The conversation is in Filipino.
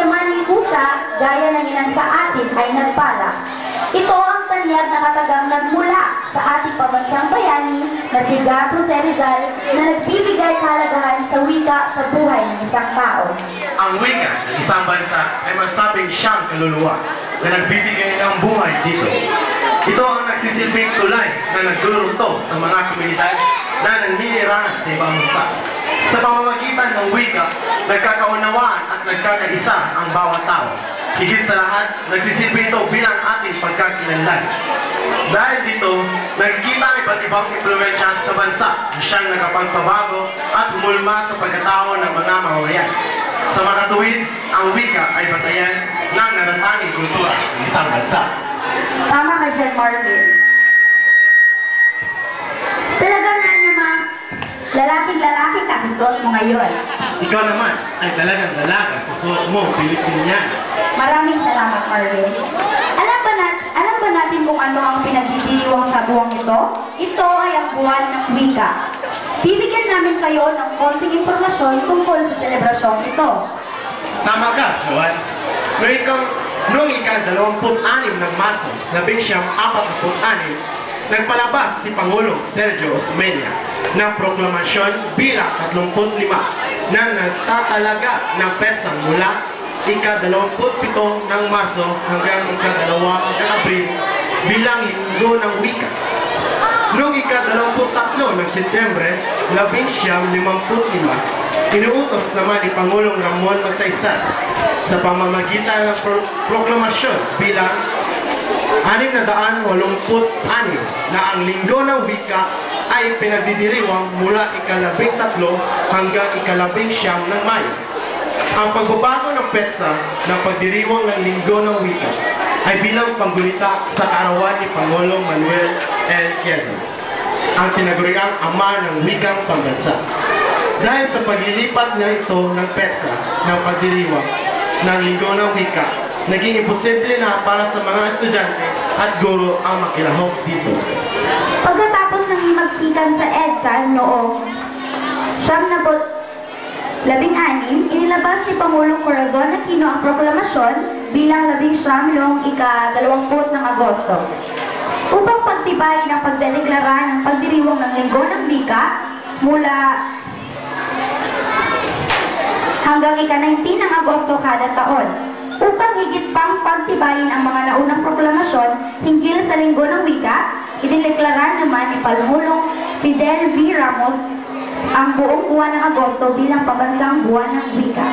yaman ni Kusa, gaya ng ilan sa atin ay nagpala. Ito ang tanyag na katagang nagmula sa ating pambansang bayani na si Gato Rizal na nagbibigay kalagahan sa wika sa buhay ng isang tao. Ang wika ng isang bansa ay masabing siyang kaluluwa na nagbibigay ng buhay dito. Ito ang nagsisilbing tulay na nagdurugtong sa mga komunidad na naninirahan sa ibang bansa. Sa pamamagitan ng wika, nagkakaunawaan at nagkakaisa ang bawat tao. Higit sa lahat, nagsisilbi ito bilang ating pagkakilanlan. Dahil dito, nagkikita ang iba't ibang impluensya sa bansa na siyang nakapagpabago at humulma sa pagkatao ng mga mamamayan. Sa makatuwid, ang wika ay batayan ng natatanging kultura ng isang bansa. Tama ka dyan, Marvin. Lalaking-lalaki ka sa suot mo ngayon. Ikaw naman ay talagang dalaga sa suot mo, Pilipinian. Maraming salamat, Marvin. Alam ba, nat alam ba natin kung ano ang pinagdidiriwang sa buwang ito? Ito ay ang buwan ng wika. Bibigyan namin kayo ng konting impormasyon tungkol sa selebrasyong ito. Tama ka, Joan. Noong ikaw, noong ika-26 ng Marso, labing siyam apat na anim, nagpalabas si Pangulong Sergio Osmeña ng proklamasyon bilang 35 na nagtatalaga ng petsang mula ika-27 ng Marso hanggang ika-2 ng Abril bilang linggo ng wika. Noong ika-23 ng Setyembre, 1955, inuutos naman ni Pangulong Ramon Magsaysay sa pamamagitan ng pro- proklamasyon bilang 686 na ang linggo ng wika ay pinagdidiriwang mula ikalabing tatlo hanggang ikalabing siyam ng Mayo. Ang pagbabago ng petsa ng pagdiriwang ng linggo ng wika ay bilang panggunita sa kaarawan ni Pangulong Manuel L. Quezon, ang tinaguriang ama ng wikang pambansa. Dahil sa paglilipat niya ito ng petsa ng pagdiriwang ng linggo ng wika, naging imposible na para sa mga estudyante at guro ang makilahok dito. Pagkatapos ng himagsikan sa EDSA noong siyam na labing anim, inilabas ni Pangulong Corazon Aquino ang proklamasyon bilang labing siyam noong ika-dalawamput ng Agosto. Upang pagtibayin ang pagdedeklara ng pagdiriwang ng linggo ng wika mula hanggang ika-19 ng Agosto kada taon. Upang higit pang pagtibayin ang mga naunang proklamasyon hinggil sa linggo ng wika, idineklara naman ni Pangulong Fidel V. Ramos ang buong buwan ng Agosto bilang pambansang buwan ng wika.